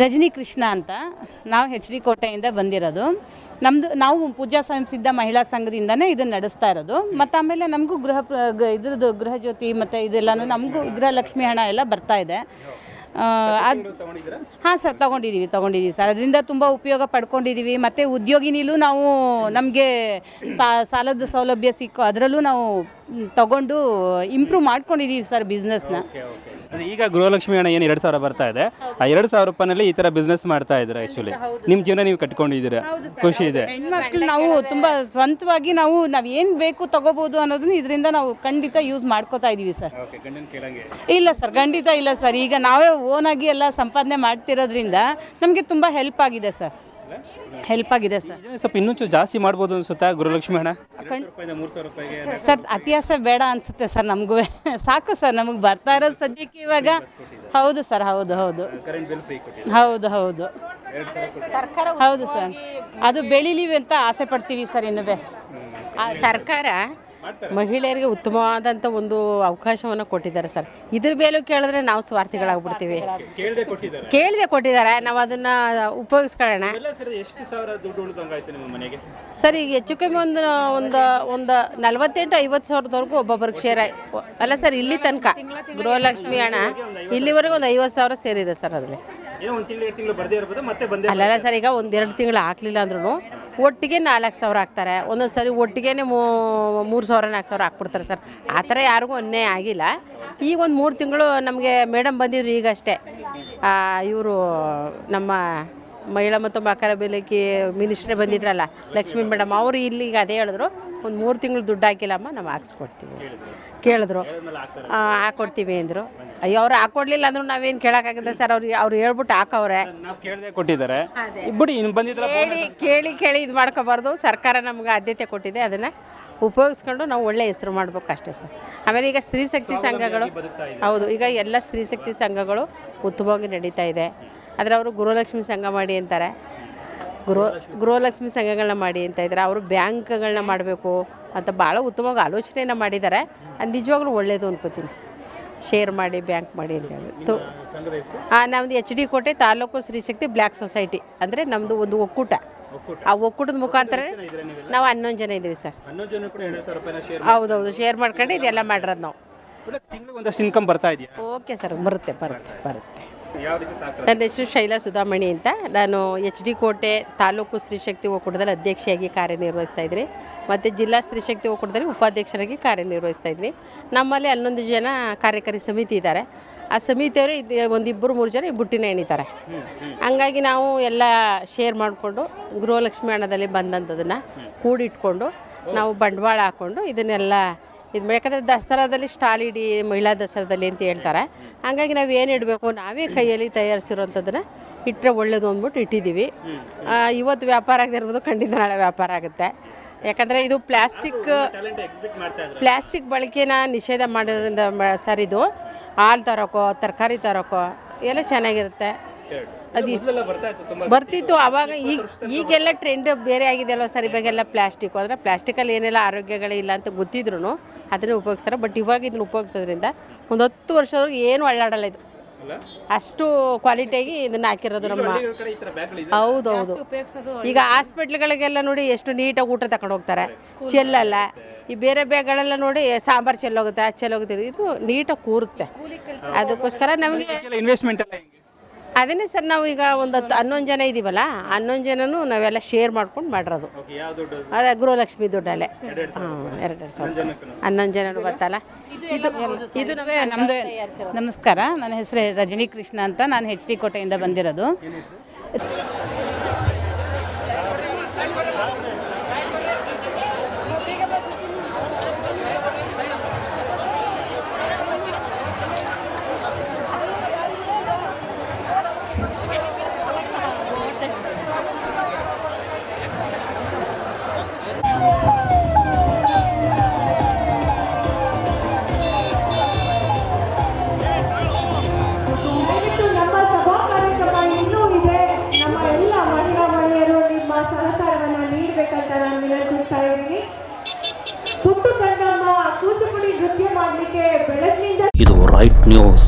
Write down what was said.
ರಜನಿ ಕೃಷ್ಣ ಅಂತ ನಾವು H D ಕೋಟೆಯಿಂದ ಬಂದಿರೋದು. ನಮ್ಮದು ನಾವು ಪೂಜಾ ಸ್ವಯಂ ಸಿದ್ಧ ಮಹಿಳಾ ಸಂಘದಿಂದನೇ ಇದನ್ನು ನಡೆಸ್ತಾ ಇರೋದು. ಮತ್ತು ಆಮೇಲೆ ನಮಗೂ ಗೃಹ ಇದ್ರದ್ದು ಗೃಹ ಜ್ಯೋತಿ ಮತ್ತು ಇದೆಲ್ಲನೂ ನಮಗೂ ಗೃಹಲಕ್ಷ್ಮಿ ಹಣ ಎಲ್ಲ ಬರ್ತಾ ಇದೆ. ಅದು ಹಾಂ ಸರ್ ತೊಗೊಂಡಿದ್ದೀವಿ ತೊಗೊಂಡಿದ್ದೀವಿ ಸರ್. ಅದರಿಂದ ತುಂಬ ಉಪಯೋಗ ಪಡ್ಕೊಂಡಿದ್ದೀವಿ ಮತ್ತು ಉದ್ಯೋಗಿನಿಲೂ ನಾವು ನಮಗೆ ಸಾಲದ ಸೌಲಭ್ಯ ಸಿಕ್ಕು ಅದರಲ್ಲೂ ನಾವು ತಗೊಂಡು ಇಂಪ್ರೂವ್ ಮಾಡ್ಕೊಂಡಿದ್ದೀವಿ ಸರ್ ಬಿಸ್ನೆಸ್ನ ಈಗ ಗೃಹಲಕ್ಷ್ಮಿ ಹಣ ಏನು ಎರಡು ಸಾವಿರ ಬರ್ತಾ ಇದೆ. ಆ ಎರಡು ಸಾವಿರ ರೂಪಾಯಿನಲ್ಲಿ ಈ ತರ ಬಿಸ್ನೆಸ್ ಮಾಡ್ತಾ ಇದ್ದೀರಾ ಆ್ಯಕ್ಚುಲಿ ನಿಮ್ಮ ಜೀವನ ನೀವು ಕಟ್ಕೊಂಡಿದ್ದೀರಾ? ಖುಷಿ ಇದೆ. ಹೆಣ್ಮಕ್ಳು ನಾವು ತುಂಬಾ ಸ್ವಂತವಾಗಿ ನಾವು ನಾವು ಏನು ಬೇಕು ತಗೋಬೋದು ಅನ್ನೋದನ್ನ ಇದರಿಂದ ನಾವು ಖಂಡಿತ ಯೂಸ್ ಮಾಡ್ಕೋತಾ ಇದ್ದೀವಿ ಸರ್. ಇಲ್ಲ ಸರ್ ಖಂಡಿತ ಇಲ್ಲ ಸರ್. ಈಗ ನಾವೇ ಓನಾಗಿ ಎಲ್ಲ ಸಂಪಾದನೆ ಮಾಡ್ತಿರೋದ್ರಿಂದ ನಮಗೆ ತುಂಬಾ ಹೆಲ್ಪ್ ಆಗಿದೆ ಸರ್. ಹೆಲ್ಪ್ ಆಗಿದೆ ಸರ್ ಇದನ್ನ ಸ್ವಲ್ಪ ಇನ್ನೂ ಚೂರು ಜಾಸ್ತಿ ಮಾಡ್ಬೋದು ಅನ್ಸುತ್ತಾ ಗುರುಲಕ್ಷ್ಮಿ ಹಣ ಮೂರು ಸಾವಿರ ರೂಪಾಯಿಗೆ ಸರ್ ಅತಿಯಾಸ ಬೇಡ ಅನಿಸುತ್ತೆ ಸರ್ ನಮಗೂ. ಸಾಕು ಸರ್ ನಮಗೆ ಬರ್ತಾ ಇರೋದು ಸದ್ಯಕ್ಕೆ ಇವಾಗ. ಹೌದು ಸರ್ ಹೌದು ಹೌದು. ಕರೆಂಟ್ ಬಿಲ್ ಫ್ರೀ ಕೊಟ್ಟಿದೆ ಹೌದು ಹೌದು. ಹೌದು ಸರ್ ಅದು ಬೆಳಿಲಿವಿ ಅಂತ ಆಸೆ ಪಡ್ತೀವಿ ಸರ್ ಇನ್ನೂ ಸರ್ಕಾರ ಮಹಿಳೆಯರಿಗೆ ಉತ್ತಮವಾದಂಥ ಒಂದು ಅವಕಾಶವನ್ನು ಕೊಟ್ಟಿದ್ದಾರೆ ಸರ್. ಇದ್ರ ಮೇಲೂ ಕೇಳಿದ್ರೆ ನಾವು ಸ್ವಾರ್ಥಿಗಳಾಗ್ಬಿಡ್ತೀವಿ. ಕೇಳದೆ ಕೊಟ್ಟಿದ್ದಾರೆ. ನಾವು ಅದನ್ನು ಉಪಯೋಗಿಸ್ಕೊಳ್ಳೋಣ. ಸರಿ ಈಗ ಹೆಚ್ಚು ಕಮ್ಮಿ ಒಂದು ಒಂದು ಒಂದು ನಲ್ವತ್ತೆಂಟು ಐವತ್ತು ಸಾವಿರದವರೆಗೂ ಒಬ್ಬೊಬ್ಬರಿಗೆ ಶೇರ್ ಅಲ್ಲ ಸರ್ ಇಲ್ಲಿ ತನಕ. ಗೃಹಲಕ್ಷ್ಮಿ ಹಣ ಇಲ್ಲಿವರೆಗೂ ಒಂದು ಐವತ್ತು ಸಾವಿರ ಸೇರಿದೆ ಸರ್ ಅದರಲ್ಲಿ. ಅಲ್ಲ ಸರ್ ಈಗ ಒಂದೆರಡು ತಿಂಗಳು ಹಾಕ್ಲಿಲ್ಲ ಅಂದ್ರೂ ಒಟ್ಟಿಗೆ ನಾಲ್ಕು ಸಾವಿರ ಹಾಕ್ತಾರೆ. ಒಂದೊಂದು ಸರಿ ಒಟ್ಟಿಗೆ ಮೂರು ಸಾವಿರ, ನಾಲ್ಕು ಸಾವಿರ ಹಾಕ್ಬಿಡ್ತಾರೆ ಸರ್. ಆ ಥರ ಯಾರಿಗೂ ಅನ್ಯಾಯ ಆಗಿಲ್ಲ. ಈಗ ಒಂದು ಮೂರು ತಿಂಗಳು ನಮಗೆ ಮೇಡಮ್ ಬಂದಿದ್ರು ಈಗಷ್ಟೇ. ಇವರು ನಮ್ಮ ಮಹಿಳಾ ಮತ್ತು ಮಕರ ಬೆಲೆಗೆ ಮಿನಿಸ್ಟ್ರೇ ಬಂದಿದ್ರಲ್ಲ ಲಕ್ಷ್ಮೀ ಮೇಡಮ್ ಅವರು ಇಲ್ಲಿಗೆ ಅದೇ ಹೇಳಿದ್ರು ಒಂದು ಮೂರು ತಿಂಗಳು ದುಡ್ಡು ಹಾಕಿಲ್ಲಮ್ಮ ನಾವು ಹಾಕ್ಸ್ಕೊಡ್ತೀವಿ ಕೇಳಿದ್ರು. ಹಾಕ್ಕೊಡ್ತೀವಿ ಅಂದರು. ಅಯ್ಯೋ ಅವ್ರು ಹಾಕ್ಕೊಡ್ಲಿಲ್ಲ ಅಂದ್ರೂ ನಾವೇನು ಕೇಳೋಕ್ಕಾಗುತ್ತೆ ಸರ್? ಅವ್ರಿಗೆ ಅವ್ರು ಹೇಳ್ಬಿಟ್ಟು ಹಾಕವ್ರೆ. ಕೊಟ್ಟಿದ್ದಾರೆ. ಬಿಡಿ ಕೇಳಿ ಕೇಳಿ ಕೇಳಿ ಇದು ಮಾಡ್ಕೋಬಾರ್ದು. ಸರ್ಕಾರ ನಮ್ಗೆ ಆದ್ಯತೆ ಕೊಟ್ಟಿದೆ ಅದನ್ನು ಉಪಯೋಗಿಸ್ಕೊಂಡು ನಾವು ಒಳ್ಳೆ ಹೆಸರು ಮಾಡ್ಬೇಕು ಅಷ್ಟೇ ಸರ್. ಆಮೇಲೆ ಈಗ ಸ್ತ್ರೀ ಶಕ್ತಿ ಸಂಘಗಳು ಹೌದು ಈಗ ಎಲ್ಲ ಸ್ತ್ರೀ ಶಕ್ತಿ ಸಂಘಗಳು ಉತ್ತಮವಾಗಿ ನಡೀತಾ ಇದೆ. ಆದರೆ ಅವರು ಗೃಹಲಕ್ಷ್ಮಿ ಸಂಘ ಮಾಡಿ ಅಂತಾರೆ. ಗೃಹ ಗೃಹಲಕ್ಷ್ಮಿ ಸಂಘಗಳನ್ನ ಮಾಡಿ ಅಂತ ಇದ್ದಾರೆ. ಅವರು ಬ್ಯಾಂಕ್ಗಳನ್ನ ಮಾಡಬೇಕು ಅಂತ ಭಾಳ ಉತ್ತಮವಾಗಿ ಆಲೋಚನೆಯನ್ನು ಮಾಡಿದ್ದಾರೆ. ಅದು ನಿಜವಾಗ್ಲೂ ಒಳ್ಳೆಯದು ಅಂದ್ಕೋತೀನಿ ಶೇರ್ ಮಾಡಿ ಬ್ಯಾಂಕ್ ಮಾಡಿ ಅಂತ ಹೇಳಿ. ತು- ಆ, ನಮ್ದು ಎಚ್ ಡಿ ಕೋಟೆ ತಾಲೂಕು ಸ್ತ್ರೀಶಕ್ತಿ ಬ್ಲ್ಯಾಕ್ ಸೊಸೈಟಿ. ಅಂದರೆ ನಮ್ಮದು ಒಂದು ಒಕ್ಕೂಟ. ಆ ಒಕ್ಕೂಟದ ಮುಖಾಂತರ ನಾವು ಹನ್ನೊಂದು ಜನ ಇದ್ದೀವಿ ಸರ್. ಹೌದೌದು. ಶೇರ್ ಮಾಡ್ಕೊಂಡು ಇದೆಲ್ಲ ಮಾಡಿರೋದು ನಾವು. ಒಂದಷ್ಟು ಇನ್ಕಮ್ ಬರ್ತಾ ಇದೆಯಾ? Okay sir. ಬರುತ್ತೆ ಬರುತ್ತೆ ಬರುತ್ತೆ. ನನ್ನ ಹೆಸರು ಶೈಲಾ ಸುಧಾಮಣಿ ಅಂತ. ನಾನು ಎಚ್ ಡಿ ಕೋಟೆ ತಾಲೂಕು ಸ್ತ್ರೀಶಕ್ತಿ ಒಕ್ಕೂಟದಲ್ಲಿ ಅಧ್ಯಕ್ಷೆಯಾಗಿ ಕಾರ್ಯನಿರ್ವಹಿಸ್ತಾ ಇದ್ದೀನಿ ಮತ್ತು ಜಿಲ್ಲಾ ಸ್ತ್ರೀಶಕ್ತಿ ಒಕ್ಕೂಟದಲ್ಲಿ ಉಪಾಧ್ಯಕ್ಷರಾಗಿ ಕಾರ್ಯನಿರ್ವಹಿಸ್ತಾ ಇದ್ವಿ ನಮ್ಮಲ್ಲಿ ಹನ್ನೊಂದು ಜನ ಕಾರ್ಯಕಾರಿ ಸಮಿತಿ ಇದ್ದಾರೆ. ಆ ಸಮಿತಿಯವರು ಇದು ಒಂದಿಬ್ಬರು ಮೂರು ಜನ ಈ ಬುಟ್ಟಿನ ಎಣಿತಾರೆ. ಹಂಗಾಗಿ ನಾವು ಎಲ್ಲ ಶೇರ್ ಮಾಡಿಕೊಂಡು ಗೃಹಲಕ್ಷ್ಮಿ ಹಣದಲ್ಲಿ ಬಂದಂಥದನ್ನು ಕೂಡಿಟ್ಕೊಂಡು ನಾವು ಬಂಡವಾಳ ಹಾಕ್ಕೊಂಡು ಇದನ್ನೆಲ್ಲ ಇದು ಯಾಕಂದರೆ ದಸರಾದಲ್ಲಿ ಸ್ಟಾಲ್ ಇಡಿ ಮಹಿಳಾ ದಸರಾದಲ್ಲಿ ಅಂತ ಹೇಳ್ತಾರೆ. ಹಾಗಾಗಿ ನಾವು ಏನು ಇಡಬೇಕು? ನಾವೇ ಕೈಯಲ್ಲಿ ತಯಾರಿಸಿರೋಂಥದ್ದನ್ನು ಇಟ್ಟರೆ ಒಳ್ಳೇದು ಅಂದ್ಬಿಟ್ಟು ಇಟ್ಟಿದ್ದೀವಿ ಇವತ್ತು ವ್ಯಾಪಾರ ಆಗದೆ ಇರ್ಬೋದು ಖಂಡಿತ ನಾಳೆ ವ್ಯಾಪಾರ ಆಗುತ್ತೆ. ಯಾಕಂದರೆ ಇದು ಪ್ಲಾಸ್ಟಿಕ್ ಪ್ಲಾಸ್ಟಿಕ್ ಬಳಕೆನ ನಿಷೇಧ ಮಾಡೋದ್ರಿಂದ ಸರಿದು ಸರ್ ಇದು ಹಾಲು ತರೋಕೋ ತರಕಾರಿ ತರೋಕೋ ಎಲ್ಲ ಚೆನ್ನಾಗಿರುತ್ತೆ. ಅದು ಬರ್ತಾ ಇತ್ತು ತುಂಬಾ ಬರ್ತಿತ್ತು ಅವಾಗ ಈಗ ಈಗೆಲ್ಲ ಟ್ರೆಂಡ್ ಬೇರೆ ಆಗಿದೆಯಲ್ವ ಸರ್? ಇವಾಗೆಲ್ಲ ಪ್ಲಾಸ್ಟಿಕ್ ಅಂದರೆ ಪ್ಲಾಸ್ಟಿಕಲ್ಲಿ ಏನೆಲ್ಲ ಆರೋಗ್ಯಗಳೇ ಇಲ್ಲ ಅಂತ ಗೊತ್ತಿದ್ರು ಅದನ್ನೇ ಉಪಯೋಗಿಸ್ತಾರೆ. ಬಟ್ ಇವಾಗ ಇದನ್ನ ಉಪಯೋಗಿಸೋದ್ರಿಂದ ಒಂದು ಹತ್ತು ವರ್ಷದವರೆಗೆ ಏನು ಅಳ್ಳಾಡಲ್ಲ ಇದು. ಅಷ್ಟು ಕ್ವಾಲಿಟಿಯಾಗಿ ಇದನ್ನ ಹಾಕಿರೋದು ನಮ್ಮ ಹೌದೌದು ಈಗ ಹಾಸ್ಪಿಟ್ಲ್ಗಳಿಗೆಲ್ಲ ನೋಡಿ ಎಷ್ಟು ನೀಟಾಗಿ ಊಟ ತಗೊಂಡು ಹೋಗ್ತಾರೆ. ಚೆಲ್ಲಲ್ಲ ಈ ಬೇರೆ ಬ್ಯಾಗ್ಗಳೆಲ್ಲ ನೋಡಿ ಸಾಂಬಾರು ಚೆಲ್ಲೋಗುತ್ತೆ ಅದು ಚೆಲ್ಲೋಗುತ್ತೆ ಇದು ನೀಟಾಗಿ ಕೂರುತ್ತೆ. ಅದಕ್ಕೋಸ್ಕರ ನಮಗೆ ಇನ್ವೆಸ್ಟ್ಮೆಂಟ್ ಎಲ್ಲ ಹೆಂಗೆ? ಅದನ್ನೇ ಸರ್ ನಾವು ಈಗ ಒಂದು ಹತ್ತು ಹನ್ನೊಂದು ಜನ ಇದೀವಲ್ಲ ಹನ್ನೊಂದು ಜನನು ನಾವೆಲ್ಲ ಶೇರ್ ಮಾಡ್ಕೊಂಡು ಮಾಡಿರೋದು. ಓಕೆ ಯಾವ ದುಡ್ಡು ಅದೇ ಗೃಹಲಕ್ಷ್ಮಿ ದುಡ್ಡಲ್ಲೇ. ಹಾಂ ಎರಡೆರಡು ಸಾವಿರ ಹನ್ನೊಂದು ಜನರು ಬರ್ತಲ್ಲ ಇದು ಇದು ನಮಗೆ ನಮ್ಮದು ನಮಸ್ಕಾರ. ನನ್ನ ಹೆಸರು ರಜನಿ ಕೃಷ್ಣ ಅಂತ. ನಾನು ಹೆಚ್ ಡಿ ಕೋಟೆಯಿಂದ ಬಂದಿರೋದು. ನೀಡಬೇಕಂತ ನಾನು ವಿನಂತಿಸ್ತಾ ಇದ್ದೀನಿ. ಪುಟ್ಟು ಕಣ್ಣಮ್ಮ ಕೂಚುಪುಡಿ ನೃತ್ಯ ಮಾಡಲಿಕ್ಕೆ ಬೆಳಗ್ಗಿನಿಂದ ಇದು ರೈಟ್ ನ್ಯೂಸ್